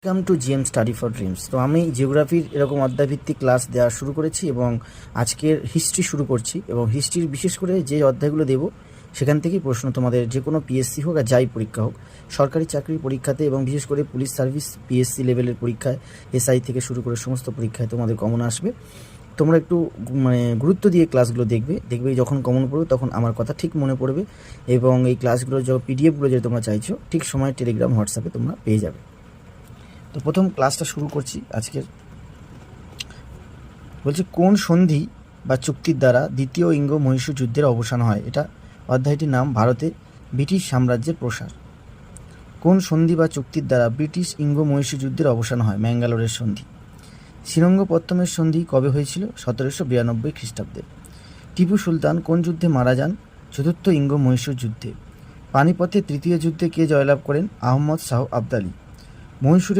Welcome to GM study for dreams তো আমি জিওগ্রাফির এরকম অধ্যায়ভিত্তিক ক্লাস দেওয়া শুরু করেছি এবং আজকের হিস্ট্রি শুরু করছি এবং হিস্ট্রির বিশেষ করে যে অধ্যায়গুলো দেব, সেখান থেকেই প্রশ্ন তোমাদের যে কোনো পিএসসি হোক আর যাই পরীক্ষা হোক, সরকারি চাকরির পরীক্ষাতে এবং বিশেষ করে পুলিশ সার্ভিস পিএসসি লেভেলের পরীক্ষায় এসআই থেকে শুরু করে সমস্ত পরীক্ষায় তোমাদের কমন আসবে। তোমরা একটু মানে গুরুত্ব দিয়ে ক্লাসগুলো দেখবে দেখবে যখন কমন পড়বে তখন আমার কথা ঠিক মনে পড়বে এবং এই ক্লাসগুলো যে পিডিএফগুলো যে তোমরা চাইছো, ঠিক সময় টেলিগ্রাম হোয়াটসঅ্যাপে তোমরা পেয়ে যাবে। তো প্রথম ক্লাসটা শুরু করছি আজকের। বলছে, কোন সন্ধি বা চুক্তির দ্বারা দ্বিতীয় ইঙ্গ মহীশূর যুদ্ধের অবসান হয়? এটা অধ্যায়টির নাম, ভারতে ব্রিটিশ সাম্রাজ্যের প্রসার। কোন সন্ধি বা চুক্তির দ্বারা ব্রিটিশ ইঙ্গ মহীশূর যুদ্ধের অবসান হয়? ম্যাঙ্গালোরের সন্ধি। শ্রীরঙ্গপত্তমের সন্ধি কবে হয়েছিল? সতেরোশো বিরানব্বই খ্রিস্টাব্দে। টিপু সুলতান কোন যুদ্ধে মারা যান? চতুর্থ ইঙ্গ মহীশূর যুদ্ধে। পানিপথে তৃতীয় যুদ্ধে কে জয়লাভ করেন? আহমদ শাহ আবদালি। মহীশূরে